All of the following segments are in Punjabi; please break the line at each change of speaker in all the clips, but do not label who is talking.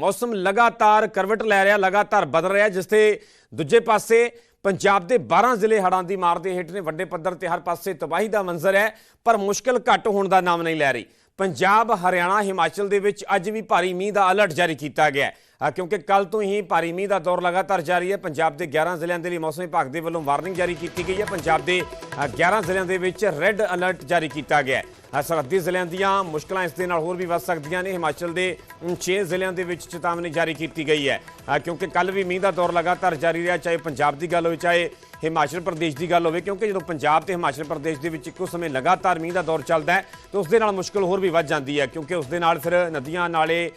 ਮੌਸਮ ਲਗਾਤਾਰ ਕਰਵਟ ਲੈ ਰਿਹਾ, ਲਗਾਤਾਰ ਬਦਲ ਰਿਹਾ, ਜਿਸ ਤੇ ਦੂਜੇ ਪਾਸੇ ਪੰਜਾਬ ਦੇ 12 ਜ਼ਿਲ੍ਹੇ ਹੜ੍ਹਾਂ ਦੀ ਮਾਰ ਦੇ ਹੇਠ ਨੇ। ਵੱਡੇ ਪੱਧਰ ਤੇ ਹਰ ਪਾਸੇ ਤਬਾਹੀ ਦਾ ਮੰਜ਼ਰ ਹੈ, ਪਰ ਮੁਸ਼ਕਲ ਘੱਟ ਹੋਣ ਦਾ ਨਾਮ ਨਹੀਂ ਲੈ ਰਹੀ। ਪੰਜਾਬ, ਹਰਿਆਣਾ, ਹਿਮਾਚਲ ਦੇ ਵਿੱਚ ਅੱਜ ਵੀ ਭਾਰੀ ਮੀਂਹ ਦਾ ਅਲਰਟ ਜਾਰੀ ਕੀਤਾ ਗਿਆ ਕਿਉਂਕਿ ਕੱਲ ਤੋਂ ਹੀ ਭਾਰੀ ਮੀਂਹ ਦਾ ਦੌਰ ਲਗਾਤਾਰ ਜਾਰੀ ਹੈ। ਪੰਜਾਬ ਦੇ 11 ਜ਼ਿਲ੍ਹਿਆਂ ਦੇ ਲਈ ਮੌਸਮ ਵਿਭਾਗ ਦੇ ਵੱਲੋਂ ਵਾਰਨਿੰਗ ਜਾਰੀ ਕੀਤੀ ਗਈ ਹੈ। ਪੰਜਾਬ ਦੇ ਅ, 11 ਜ਼ਿਲ੍ਹਿਆਂ ਦੇ ਵਿੱਚ ਰੈੱਡ ਅਲਰਟ ਜਾਰੀ ਕੀਤਾ ਗਿਆ ਹੈ। ਸਰਹੱਦੀ ਜ਼ਿਲ੍ਹਿਆਂ ਦੀਆਂ ਮੁਸ਼ਕਲਾਂ ਇਸ ਦੇ ਨਾਲ ਹੋਰ ਵੀ ਵੱਧ ਸਕਦੀਆਂ ਨੇ। ਹਿਮਾਚਲ ਦੇ 6 ਜ਼ਿਲ੍ਹਿਆਂ ਦੇ ਵਿੱਚ ਚੇਤਾਵਨੀ ਜਾਰੀ ਕੀਤੀ ਗਈ ਹੈ। ਕਿਉਂਕਿ ਕੱਲ ਵੀ ਮੀਂਹ ਦਾ ਦੌਰ ਲਗਾਤਾਰ ਜਾਰੀ ਰਿਹਾ ਚਾਹੇ ਪੰਜਾਬ ਦੀ ਗੱਲ ਹੋਵੇ ਚਾਹੇ ਹਿਮਾਚਲ ਪ੍ਰਦੇਸ਼ ਦੀ ਗੱਲ ਹੋਵੇ ਕਿਉਂਕਿ ਜਦੋਂ ਪੰਜਾਬ ਤੇ ਹਿਮਾਚਲ ਪ੍ਰਦੇਸ਼ ਦੇ ਵਿੱਚ ਇੱਕੋ ਸਮੇਂ ਲਗਾਤਾਰ ਮੀਂਹ ਦਾ ਦੌਰ ਚੱਲਦਾ ਹੈ ਤਾਂ ਉਸ ਦੇ ਨਾਲ ਮੁਸ਼ਕਲ ਹੋਰ ਵੀ ਵੱਧ ਜਾਂਦੀ ਹੈ ਕਿਉਂਕਿ ਉਸ ਦੇ ਨਾਲ ਫਿਰ ਨਦੀਆਂ ਨਾਲੇ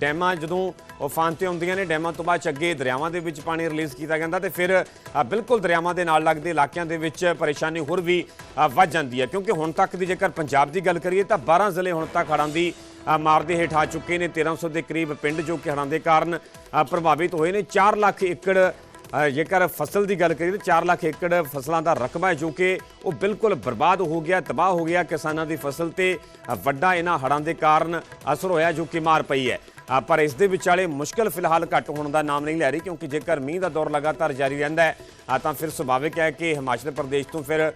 ਡੈਮਾਂ ਜਦੋਂ ਉਫਾਨ ਤੇ ਹੁੰਦੀਆਂ ਨੇ। ਡੈਮਾਂ ਤੋਂ ਬਾਅਦ 'ਚ ਅੱਗੇ ਦਰਿਆਵਾਂ ਦੇ ਵਿੱਚ ਪਾਣੀ ਰਿਲੀਜ਼ ਕੀਤਾ ਜਾਂਦਾ ਤੇ ਫਿਰ ਬਿਲਕੁਲ ਦਰਿਆਵਾਂ ਦੇ ਨਾਲ ਲੱਗਦੇ ਇਲਾਕਿਆਂ ਦੇ ਵਿੱਚ ਪਰੇਸ਼ਾਨੀ ਹੋਰ ਵੀ ਵੱਧ ਜਾਂਦੀ ਹੈ। ਕਿਉਂਕਿ ਹੁਣ ਤੱਕ ਦੀ ਜੇਕਰ ਪੰਜਾਬ ਦੀ ਗੱਲ ਕਰੀਏ ਤਾਂ 12 ਜ਼ਿਲ੍ਹੇ ਹੁਣ ਤੱਕ ਹੜ੍ਹਾਂ ਦੀ ਅ, ਮਾਰ ਦੇ ਹੇਠ ਆ ਚੁੱਕੇ ਨੇ। 1300 ਦੇ ਕਰੀਬ ਪਿੰਡ ਜੋ ਕਿ ਹੜ੍ਹਾਂ ਦੇ ਕਾਰਨ ਪ੍ਰਭਾਵਿਤ ਹੋਏ ਨੇ। 4 ਲੱਖ ਏਕੜ ਜੇਕਰ ਫਸਲ ਦੀ ਗੱਲ ਕਰੀਏ ਤਾਂ 4 ਲੱਖ ਏਕੜ ਫਸਲਾਂ ਦਾ ਰਕਬਾ ਹੈ ਜੋ ਕਿ ਉਹ ਬਿਲਕੁਲ ਬਰਬਾਦ ਹੋ ਗਿਆ ਤਬਾਹ ਹੋ ਗਿਆ ਕਿਸਾਨਾਂ ਦੀ ਫਸਲ ਤੇ ਵੱਡਾ ਇਹਨਾਂ ਹੜ੍ਹਾਂ ਦੇ ਕਾਰਨ ਅਸਰ ਹੋਇਆ ਜੋ ਕਿ ਮਾਰ ਪਈ ਹੈ। ਪਰ ਇਸ ਦੇ ਵਿਚਾਲੇ ਮੁਸ਼ਕਲ ਫਿਲਹਾਲ ਘੱਟ ਹੋਣ ਦਾ ਨਾਮ ਨਹੀਂ ਲੈ ਰਹੀ, ਕਿਉਂਕਿ ਜੇਕਰ ਮੀਂਹ ਦਾ ਦੌਰ ਲਗਾਤਾਰ ਜਾਰੀ ਰਹਿੰਦਾ ਹੈ ਤਾਂ ਫਿਰ ਸੁਭਾਵਿਕ ਹੈ ਕਿ ਹਿਮਾਚਲ ਪ੍ਰਦੇਸ਼ ਤੋਂ ਫਿਰ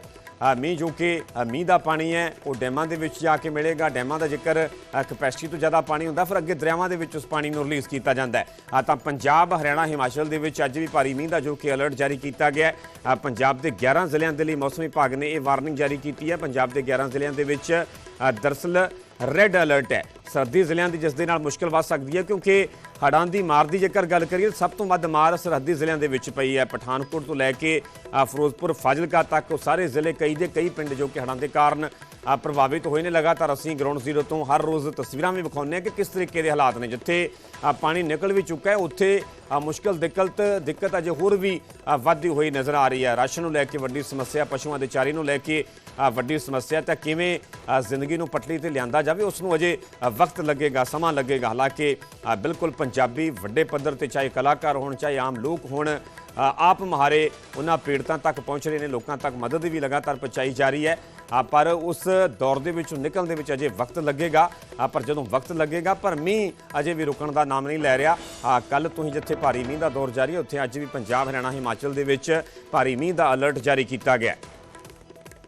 ਮੀਂਹ ਜੋ ਕਿ ਮੀਂਹ ਦਾ ਪਾਣੀ ਹੈ, ਉਹ ਡੈਮਾਂ ਦੇ ਵਿੱਚ ਜਾ ਕੇ ਮਿਲੇਗਾ। ਡੈਮਾਂ ਦਾ ਜੇਕਰ ਕਪੈਸਿਟੀ ਤੋਂ ਜ਼ਿਆਦਾ ਪਾਣੀ ਹੁੰਦਾ, ਫਿਰ ਅੱਗੇ ਦਰਿਆਵਾਂ ਦੇ ਵਿੱਚ ਉਸ ਪਾਣੀ ਨੂੰ ਰਿਲੀਜ਼ ਕੀਤਾ ਜਾਂਦਾ ਹੈ। ਤਾਂ ਪੰਜਾਬ, ਹਰਿਆਣਾ, ਹਿਮਾਚਲ ਦੇ ਵਿੱਚ ਅੱਜ ਵੀ ਭਾਰੀ ਮੀਂਹ ਦਾ ਜੋ ਕਿ ਅਲਰਟ ਜਾਰੀ ਕੀਤਾ ਗਿਆ ਹੈ। ਪੰਜਾਬ ਦੇ 11 ਜ਼ਿਲ੍ਹਿਆਂ ਦੇ ਲਈ ਮੌਸਮ ਵਿਭਾਗ ਨੇ ਇਹ ਵਾਰਨਿੰਗ ਜਾਰੀ ਕੀਤੀ ਹੈ। ਪੰਜਾਬ ਦੇ 11 ਜ਼ਿਲ੍ਹਿਆਂ ਦੇ ਵਿੱਚ ਅ, ਦਰਅਸਲ ਰੈੱਡ ਅਲਰਟ ਹੈ। ਸਰਦੀ ਜ਼ਿਲ੍ਹਿਆਂ ਦੀ ਜਿਸ ਦੇ ਨਾਲ ਮੁਸ਼ਕਲ ਵੱਧ ਸਕਦੀ ਹੈ ਕਿਉਂਕਿ ਹੜ੍ਹਾਂ ਦੀ ਮਾਰ ਦੀ ਜੇਕਰ ਗੱਲ ਕਰੀਏ ਸਭ ਤੋਂ ਵੱਧ ਮਾਰ ਸਰਹੱਦੀ ਜ਼ਿਲ੍ਹਿਆਂ ਦੇ ਵਿੱਚ ਪਈ ਹੈ। ਪਠਾਨਕੋਟ ਤੋਂ ਲੈ ਕੇ ਫਿਰੋਜ਼ਪੁਰ ਫਾਜ਼ਿਲਕਾ ਤੱਕ ਉਹ ਸਾਰੇ ਜ਼ਿਲ੍ਹੇ ਕਈ ਦੇ ਕਈ ਪਿੰਡ ਜੋ ਕਿ ਹੜ੍ਹਾਂ ਦੇ ਕਾਰਨ ਪ੍ਰਭਾਵਿਤ ਹੋਏ ਨੇ ਲਗਾਤਾਰ। ਅਸੀਂ ਗਰਾਊਂਡ ਜ਼ੀਰੋ ਤੋਂ ਹਰ ਰੋਜ਼ ਤਸਵੀਰਾਂ ਵੀ ਵਿਖਾਉਂਦੇ ਹਾਂ ਕਿ ਕਿਸ ਤਰੀਕੇ ਦੇ ਹਾਲਾਤ ਨੇ, ਜਿੱਥੇ ਪਾਣੀ ਨਿਕਲ ਵੀ ਚੁੱਕਾ ਹੈ, ਉੱਥੇ ਮੁਸ਼ਕਲ, ਦਿੱਕਤ ਦਿੱਕਤ ਅਜੇ ਹੋਰ ਵੀ ਵੱਧਦੀ ਹੋਈ ਨਜ਼ਰ ਆ ਰਹੀ ਹੈ। ਰਾਸ਼ਨ ਨੂੰ ਲੈ ਕੇ ਵੱਡੀ ਸਮੱਸਿਆ, ਪਸ਼ੂਆਂ ਦੇ ਚਾਰੇ ਨੂੰ ਲੈ ਕੇ ਵੱਡੀ ਸਮੱਸਿਆ, ਤਾਂ ਕਿਵੇਂ ਜ਼ਿੰਦਗੀ ਨੂੰ ਪਟੜੀ ਤੇ ਲਿਆਂਦਾ ਜਾਵੇ, ਉਸ ਨੂੰ ਅਜੇ ਵਕਤ ਲੱਗੇਗਾ, ਸਮਾਂ ਲੱਗੇਗਾ। ਹਾਲਾਂਕਿ ਬਿਲਕੁਲ ਪੰਜਾਬੀ ਵੱਡੇ ਪੱਧਰ ਤੇ ਚਾਹੇ ਕਲਾਕਾਰ ਹੋਣ, ਚਾਹੇ ਆਮ ਲੋਕ ਹੋਣ ਆਪ ਮਹਾਰੇ ਉਹਨਾਂ ਪੀੜਤਾਂ ਤੱਕ ਪਹੁੰਚ ਰਹੇ ਨੇ, ਲੋਕਾਂ ਤੱਕ ਮਦਦ ਵੀ ਲਗਾਤਾਰ ਪਹੁੰਚਾਈ ਜਾ ਰਹੀ ਹੈ। ਪਰ ਉਸ ਦੌਰ ਦੇ ਵਿੱਚੋਂ ਨਿਕਲਣ ਦੇ ਵਿੱਚ ਅਜੇ ਵਕਤ ਲੱਗੇਗਾ। ਪਰ ਜਦੋਂ ਵਕਤ ਲੱਗੇਗਾ, ਪਰ ਮੀਂਹ ਅਜੇ ਵੀ ਰੁਕਣ ਦਾ ਨਾਮ ਨਹੀਂ ਲੈ ਰਿਹਾ। ਕੱਲ ਤੋਂ ਹੀ ਜਿੱਥੇ ਭਾਰੀ ਮੀਂਹ ਦਾ ਦੌਰ ਜਾਰੀ ਹੈ, ਉੱਥੇ ਅੱਜ ਵੀ ਪੰਜਾਬ, ਹਰਿਆਣਾ, ਹਿਮਾਚਲ ਦੇ ਵਿੱਚ ਭਾਰੀ ਮੀਂਹ ਦਾ ਅਲਰਟ ਜਾਰੀ ਕੀਤਾ ਗਿਆ ਹੈ।